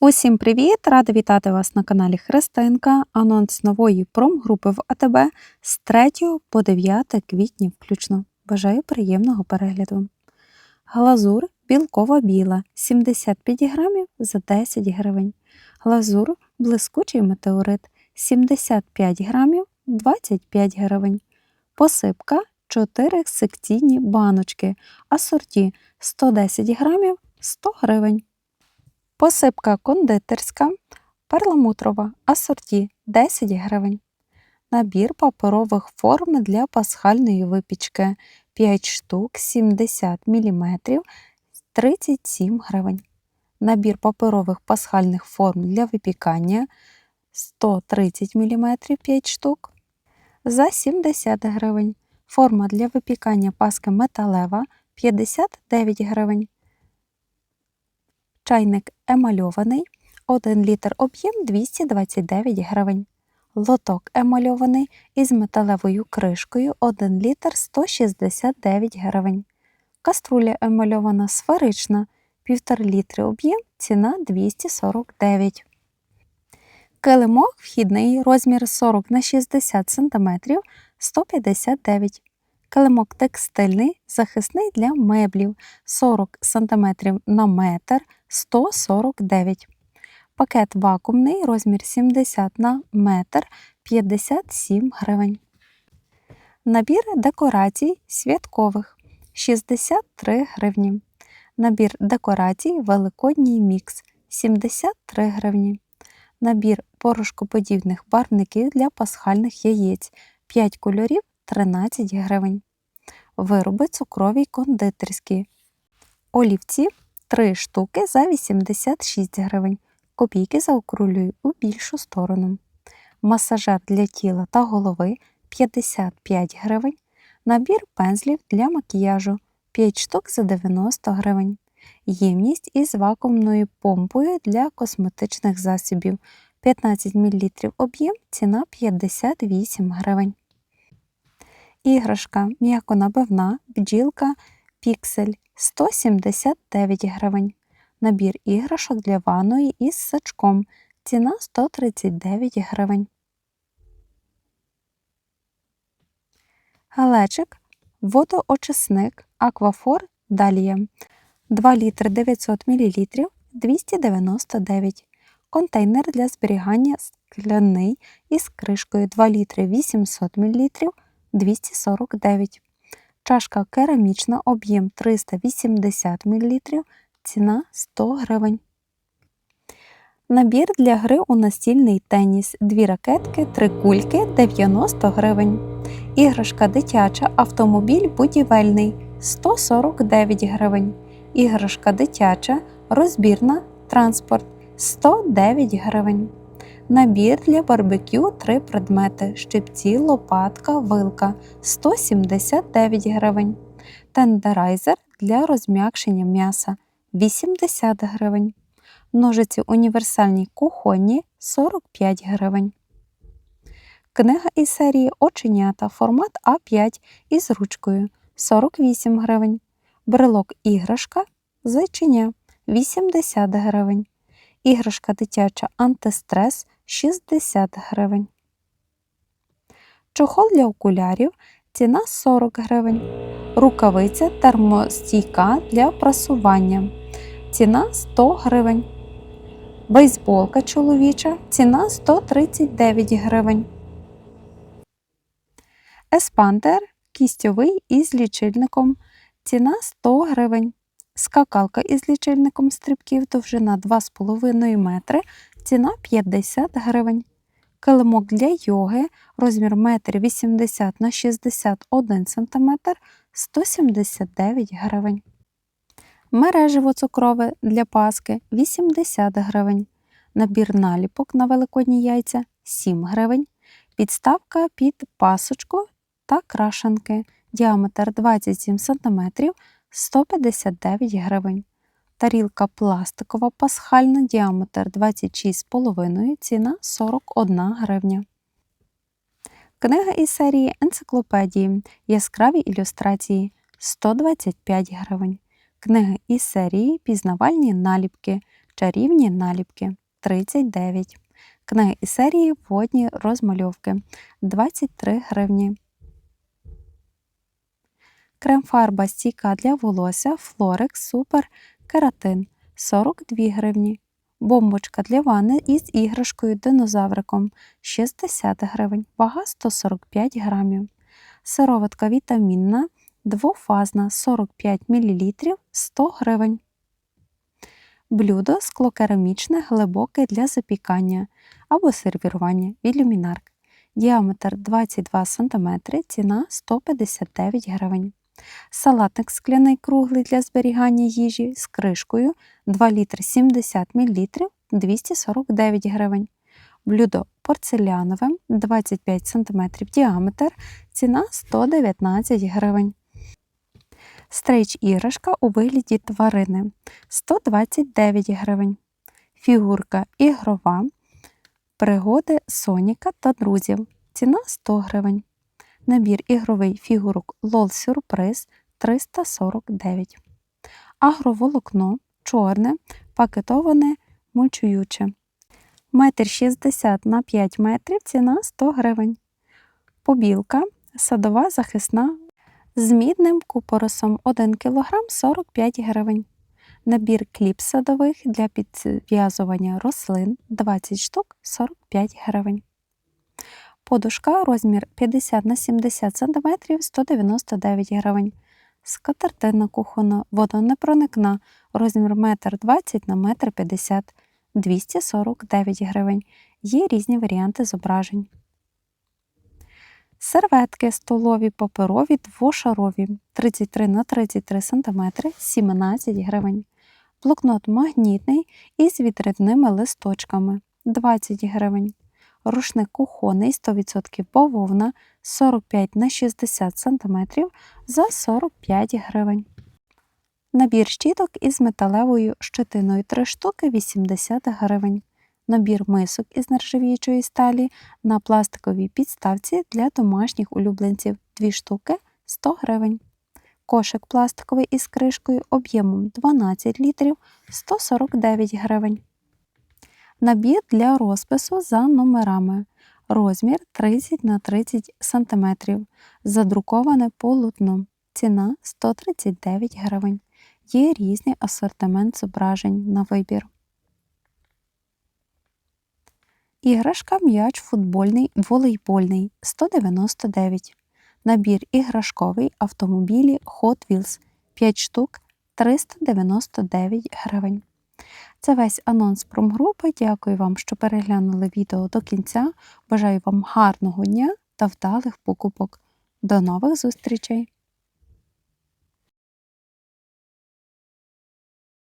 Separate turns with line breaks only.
Усім привіт! Рада вітати вас на каналі Христинка. Анонс нової промгрупи в АТБ з 3 по 9 квітня включно. Бажаю приємного перегляду. Глазур білкова біла 75 грамів за 10 гривень. Глазур блискучий метеорит 75 грамів 25 гривень. Посипка 4 секційні баночки. Асорті 110 грамів 100 гривень. Посипка кондитерська, перламутрова, асорті 10 гривень. Набір паперових форм для пасхальної випічки 5 штук 70 мм 37 гривень. Набір паперових пасхальних форм для випікання 130 мм 5 штук за 70 гривень. Форма для випікання паски металева 59 гривень. Чайник емальований, 1 літр об'єм 229 гривень. Лоток емальований із металевою кришкою 1 літр 169 гривень. Каструля емальована сферична 1,5 літри об'єм, ціна 249 Килимок вхідний розмір 40 на 60 см 159 Килимок текстильний, захисний для меблів 40 см на метр 149 Пакет вакуумний, розмір 70 на метр 57 гривень. Набір декорацій святкових 63 гривні. Набір декорацій Великодній мікс 73 гривні. Набір порошкоподібних барвників для пасхальних яєць 5 кольорів 13 гривень. Вироби цукрові кондитерські. Олівці 3 штуки за 86 гривень. Копійки заокрулюю у більшу сторону. Масажер для тіла та голови 55 гривень. Набір пензлів для макіяжу 5 штук за 90 гривень. Ємність із вакуумною помпою для косметичних засобів 15 мл об'єм, ціна 58 гривень. Іграшка м'яконабивна бджілка піксель 179 гривень. Набір іграшок для ванної із сачком. Ціна 139 гривень. Галечик, водоочисник, аквафор Далія 2 літри 900 мл 299 Контейнер для зберігання скляний із кришкою 2 літри 800 мл 249 Чашка керамічна, об'єм 380 мл, ціна 100 гривень. Набір для гри у настільний теніс. Дві ракетки, три кульки 90 гривень. Іграшка дитяча, автомобіль будівельний 149 гривень. Іграшка дитяча, розбірна транспорт 109 гривень. Набір для барбекю 3 предмети: щипці, лопатка, вилка 179 гривень. Тендерайзер для розм'якшення м'яса 80 гривень. Ножиці універсальні кухонні 45 гривень. Книга із серії Оченята формат А5 із ручкою 48 гривень. Брелок іграшка зайчиня 80 гривень. Іграшка дитяча антистрес 60 гривень. Чохол для окулярів ціна 40 гривень. Рукавиця термостійка для прасування. Ціна 100 гривень. Бейсболка чоловіча ціна 139 гривень. Еспандер кістьовий із лічильником. Ціна 100 гривень. Скакалка із лічильником стрибків довжина 2,5 метри, ціна 50 гривень. Килимок для йоги, розмір 1,80 на 61 см 179 гривень. Мереживо цукрове для паски 80 гривень. Набір наліпок на великодні яйця 7 гривень. Підставка під пасочку та крашенки. Діаметр 27 см 159 гривень. Тарілка пластикова пасхальна, діаметр 26,5, ціна 41 гривня. Книга із серії енциклопедії. Яскраві ілюстрації 125 гривень. Книги із серії Пізнавальні наліпки Чарівні наліпки 39. Книги із серії Водні розмальовки 23 гривні. Крем-фарба стійка для волосся Флорекс Супер Кератин 42 гривні. Бомбочка для ванни із іграшкою динозавриком 60 гривень, вага 145 грамів. Сироватка вітамінна двофазна 45 мл 100 гривень. Блюдо склокерамічне глибоке для запікання або сервірування від люмінарк. Діаметр 22 см, ціна 159 гривень. Салатник скляний круглий для зберігання їжі з кришкою 2 літри 70 мл 249 гривень. Блюдо порцелянове 25 см діаметр, ціна 119 гривень. Стрейч іграшка у вигляді тварини 129 гривень. Фігурка ігрова. Пригоди Соніка та друзів. Ціна 100 гривень. Набір ігровий фігурок LOL Сюрприз 349. Агроволокно чорне, пакетоване, мульчуюче. Метр 60 на 5 метрів ціна 100 гривень. Побілка садова захисна з мідним купоросом 1 кг 45 гривень. Набір кліп садових для підв'язування рослин 20 штук 45 гривень. Подушка розмір 50 на 70 см 199 гривень. Скатертина кухонна водонепроникна розмір 1,20 на 1,50 м 249 гривень. Є різні варіанти зображень. Серветки столові паперові двошарові 33 на 33 см 17 гривень. Блокнот магнітний із відривними листочками 20 гривень. Рушник кухонний 100% бавовна 45 на 60 см за 45 гривень. Набір щіток із металевою щетиною 3 штуки 80 гривень. Набір мисок із нержавіючої сталі на пластиковій підставці для домашніх улюбленців 2 штуки 100 гривень. Кошик пластиковий із кришкою об'ємом 12 літрів 149 гривень. Набір для розпису за номерами. Розмір 30 на 30 см. Задруковане полотно. Ціна 139 гривень. Є різний асортимент зображень на вибір. Іграшка м'яч футбольний волейбольний 199. Набір іграшковий автомобілі Hot Wheels 5 штук 399 гривень. Це весь анонс промгрупи. Дякую вам, що переглянули відео до кінця. Бажаю вам гарного дня та вдалих покупок. До нових зустрічей!